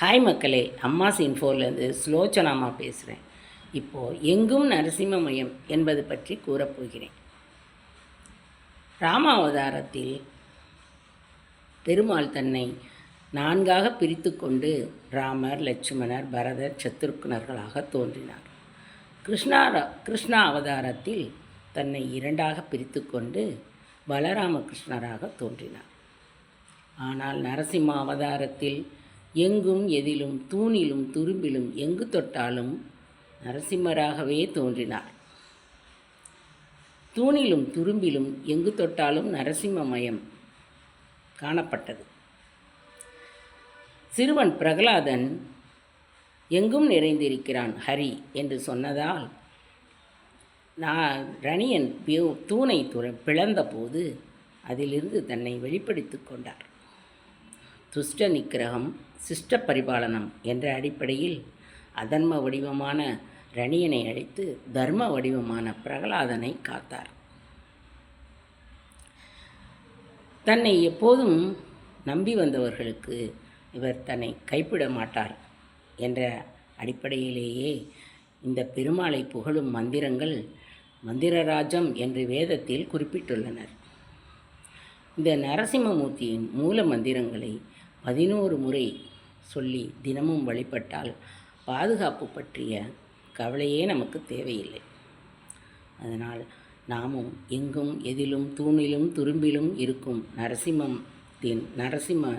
Hi மக்களே. அம்மாஸ் இன்ஃபோர்லேருந்து ஸ்லோச்சனாமா பேசுகிறேன் இப்போது எங்கும் நரசிம்ம மையம் என்பது பற்றி கூறப்போகிறேன் ராமாவதாரத்தில் பெருமாள் தன்னை நான்காக பிரித்து கொண்டு ராமர் லட்சுமணர் பரதர் சத்துருக்குனர்களாக தோன்றினார். கிருஷ்ணா கிருஷ்ணா அவதாரத்தில் தன்னை இரண்டாக பிரித்து கொண்டு பலராமகிருஷ்ணராக தோன்றினார். ஆனால் நரசிம்ம அவதாரத்தில் எங்கும் எதிலும் தூணிலும் துரும்பிலும் எங்கு தொட்டாலும் நரசிம்மராகவே தோன்றினார். தூணிலும் துரும்பிலும் எங்கு தொட்டாலும் நரசிம்மமயம் காணப்பட்டது. சிறுவன் பிரகலாதன் எங்கும் நிறைந்திருக்கிறான் ஹரி என்று சொன்னதால் நான் ரணியன் தூணை துற பிளந்தபோது அதிலிருந்து தன்னை வெளிப்படுத்தி கொண்டார். துஷ்ட நிக்கிரகம் சிஷ்ட பரிபாலனம் என்ற அடிப்படையில் அதர்ம வடிவமான ரணியனை அழைத்து தர்ம வடிவமான பிரகலாதனை காத்தார். தன்னை எப்போதும் நம்பி வந்தவர்களுக்கு இவர் தன்னை கைப்பிட மாட்டார் என்ற அடிப்படையிலேயே இந்த பெருமாளை புகழும் மந்திரங்கள் மந்திரராஜம் என்று வேதத்தில் குறிப்பிட்டுள்ளனர். இந்த நரசிம்மமூர்த்தியின் மூல மந்திரங்களை பதினோரு முறை சொல்லி தினமும் வழிபட்டால் பாதுகாப்பு பற்றிய கவலையே நமக்கு தேவையில்லை. அதனால் நாமும் எங்கும் எதிலும் தூணிலும் துரும்பிலும் இருக்கும் நரசிம்மத்தின் நரசிம்ம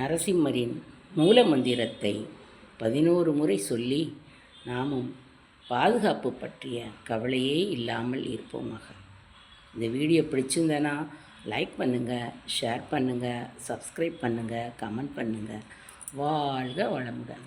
நரசிம்மரின் மூல மந்திரத்தை பதினோரு முறை சொல்லி நாமும் பாதுகாப்பு பற்றிய கவலையே இல்லாமல் இருப்போமாக. இந்த வீடியோ பிடிச்சிருந்தனா லைக் பண்ணுங்கள் ஷேர் பண்ணுங்கள் சப்ஸ்கிரைப் பண்ணுங்கள் கமெண்ட் பண்ணுங்கள் வாழ்க வளமுடன்.